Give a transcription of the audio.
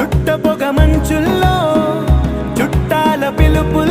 చుట్టపొగ మంచుల్లో చుట్టాల పిలుపులు